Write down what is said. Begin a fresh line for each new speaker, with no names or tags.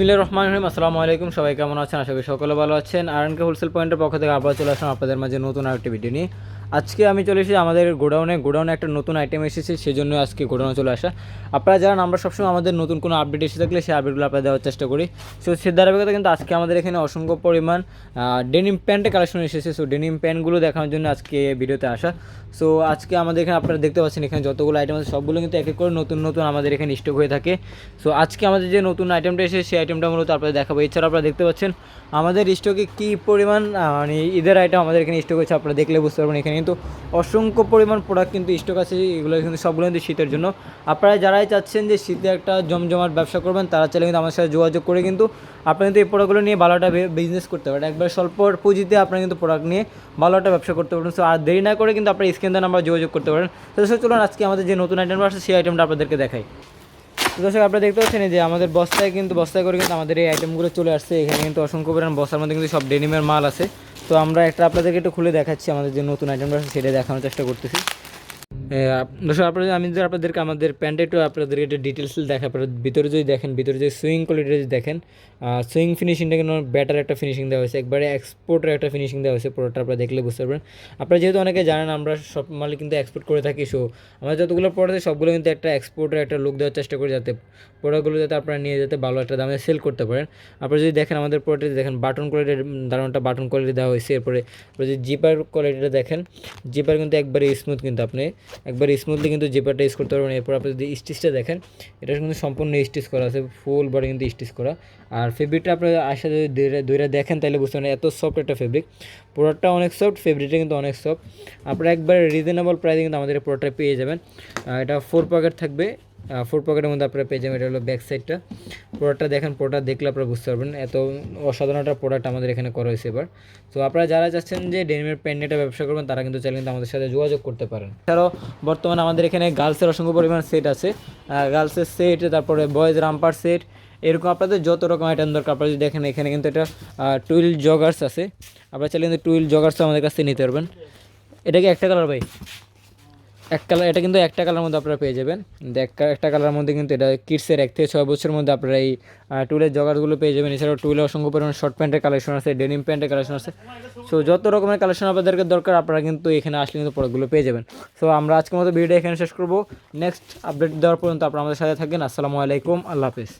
বিসমিল্লাহ রহমান রহিম। আসসালামু আলাইকুম, সবাই কেমন আছেন? আশা করি সকলে ভালো আছেন। আর কে হোলসেল পয়েন্টের পক্ষ থেকে আবার চলে আসলাম আপনাদের মাঝে নতুন আরেকটি ভিডিও নিয়ে। আজকে আমি চলে এসেছি আমাদের গোডাউনে। গোডাউনে একটা নতুন আইটেম এসেছে সেই জন্য আজকে গোডাউনে চলে আসা। আপনারা জানেন আমরা সবসময় আমাদের নতুন কোনো আপডেট এসে থাকলে সেই আপডেটগুলো আপনাদের দেওয়ার চেষ্টা করি। সো সে ধারাবাহিকতা কিন্তু আজকে আমাদের এখানে অসংখ্য পরিমাণ ডেনিম প্যান্টের কালেকশন এসেছে। সো ডেনিম প্যান্টগুলো দেখানোর জন্য আজকে ভিডিওতে আসা। সো আজকে আমাদের এখানে আপনারা দেখতে পাচ্ছেন এখানে যতগুলো আইটেম আছে, সবগুলো কিন্তু এক এক করে নতুন নতুন আমাদের এখানে স্টক হয়ে থাকে। সো আজকে আমাদের যে নতুন আইটেমটা এসেছে, সেই আইটেমটা মূলত আপনাদের দেখাবো। এছাড়া আপনারা দেখতে পাচ্ছেন, আমাদের স্টকে কী পরিমাণ মানে ঈদের আইটেম আমাদের এখানে স্টক হয়েছে, আপনারা দেখলে বুঝতে পারবেন এখানে কিন্তু অসংখ্য পরিমাণ প্রোডাক্ট কিন্তু স্টক আছে, এগুলো কিন্তু সবগুলো কিন্তু শীতের জন্য। আপনারা যারাই চাচ্ছেন যে শীতে একটা জমজমাট ব্যবসা করবেন, তারা চাইলে কিন্তু আমার সাথে যোগাযোগ করে কিন্তু আপনি কিন্তু এই প্রোডাক্টগুলো নিয়ে ভালো একটা বিজনেস করতে পারেন। একবার স্বল্প পুঁজিতে আপনারা কিন্তু প্রোডাক্ট নিয়ে ভালো একটা ব্যবসা করতে পারেন সো আর দেরি না করে কিন্তু আপনারা স্ক্রিন আমরা যোগাযোগ করতে পারেন। তো চলুন আজকে আমাদের যে নতুন আইটেমটা আসছে, সেই আইটেমটা আপনাদেরকে দেখাই। দর্শক, আপনারা দেখতে পাচ্ছেন যে আমাদের বস্তায় কিন্তু, বস্তায় করে কিন্তু আমাদের এই আইটেমগুলো চলে আসছে। এখানে কিন্তু অসংখ্য পরিমাণ বস্তার মধ্যে কিন্তু সব ডেনিমের মাল আছে। তো আমরা একটা আপনাদেরকে একটু খুলে দেখাচ্ছি আমাদের যে নতুন আইটেমটা সেটা দেখানোর চেষ্টা করতেছি। দর্শক আপনাদের আমি যদি আপনাদেরকে আমাদের প্যান্টে একটু আপনাদেরকে একটু ডিটেলস দেখা আপনারা ভিতরে যদি দেখেন, ভিতরে যদি সুইং কোয়ালিটি যদি দেখেন সুইং ফিনিশিংটা কিন্তু ব্যাটার একটা ফিনিশিং দেওয়া হয়েছে। একবারে এক্সপোর্টের একটা ফিনিশিং দেওয়া হয়েছে পুরোটা আপনারা দেখলে বুঝতে পারবেন। আপনারা যেহেতু অনেকে জানেন, আমরা সব মাল কিন্তু এক্সপোর্ট করে থাকি সো আমরা যতগুলো প্রোডাক্ট সবগুলো কিন্তু একটা এক্সপোর্টের একটা লুক দেওয়ার চেষ্টা করি যাতে প্রোডাক্টগুলো যাতে আপনারা নিয়ে যেতে ভালো একটা দামে সেল করতে পারেন। আপনারা যদি দেখেন, আমাদের প্রোডাক্ট দেখেন বাটন কোয়ালিটির দারুণটা বাটন কোয়ালিটি দেওয়া হয়েছে। এরপরে, আপনারা যদি জিপার কোয়ালিটিটা দেখেন জিপার কিন্তু একবারে স্মুথ কিন্তু আপনি একবারে স্মুথলি কিন্তু জেপারটা ইউজ করতে পারবেন। এরপর আপনি যদি স্টিচটা দেখেন, এটা কিন্তু সম্পূর্ণ স্টিচ করা আছে ফুল বডি কিন্তু স্টিচ করা। আর ফেব্রিকটা আপনারা আসা যদি দুইটা- দেখেন তাহলে বুঝতে পারেন এত সফট একটা ফেব্রিক প্রোডাক্টটা অনেক সফট ফেব্রিকটা কিন্তু অনেক সফট আপনারা একবার রিজনেবল প্রাইসে কিন্তু আমাদের প্রোডাক্টটা পেয়ে যাবেন। এটা ফোর পকেট থাকবে। ফোর পকেটের মধ্যে আপনারা পেয়ে যাবেন, এটা হলো ব্যাক সাইডটা প্রোডাক্টটা দেখেন প্রোডাক্ট দেখলে আপনারা বুঝতে পারবেন। এত অসাধারণ একটা প্রোডাক্ট আমাদের এখানে করা হয়েছে এবার। তো আপনারা যারা চাচ্ছেন যে ডেনিমের প্যান্ডেটা ব্যবসা করবেন, তারা কিন্তু চাইলে কিন্তু আমাদের সাথে যোগাযোগ করতে পারেন। এছাড়াও বর্তমানে আমাদের এখানে গার্লসের অসংখ্য পরিমাণ সেট আছে। গার্লসের সেট তারপরে বয়েজ রাম্পার সেট এরকম আপনাদের যত রকম আইটেম দরকার, আপনারা যদি দেখেন, এখানে কিন্তু এটা টুইল জগার্স আছে। আপনারা চাইলে কিন্তু টুইল জগার্সও আমাদের কাছ থেকে নিতে পারবেন। এটা কি একটা কালার ভাই? এক কালার এটা কিন্তু একটা কালার মধ্যে আপনারা পেয়ে যাবেন। এক একটা কালার মধ্যে কিন্তু এটা কিডসের এক থেকে ছয় বছরের মধ্যে আপনারা এই টুলের জগারগুলো পেয়ে যাবেন। এছাড়াও টুলের অসংখ্য পরিমাণ শর্ট প্যান্টের কালেকশন আছে ডেনিম প্যান্টের কালেকশন আছে। সো যত রকমের কালেকশন আপনাদেরকে দরকার, আপনারা কিন্তু এখানে আসলে কিন্তু প্রোডাক্টগুলো পেয়ে যাবেন। সো আমরা আজকের মতো ভিডিও এখানে শেষ করব। নেক্সট আপডেট দেওয়ার পর্যন্ত আপনারা আমাদের সাথে থাকেন আসসালামু আলাইকুম, আল্লাহ হাফিজ।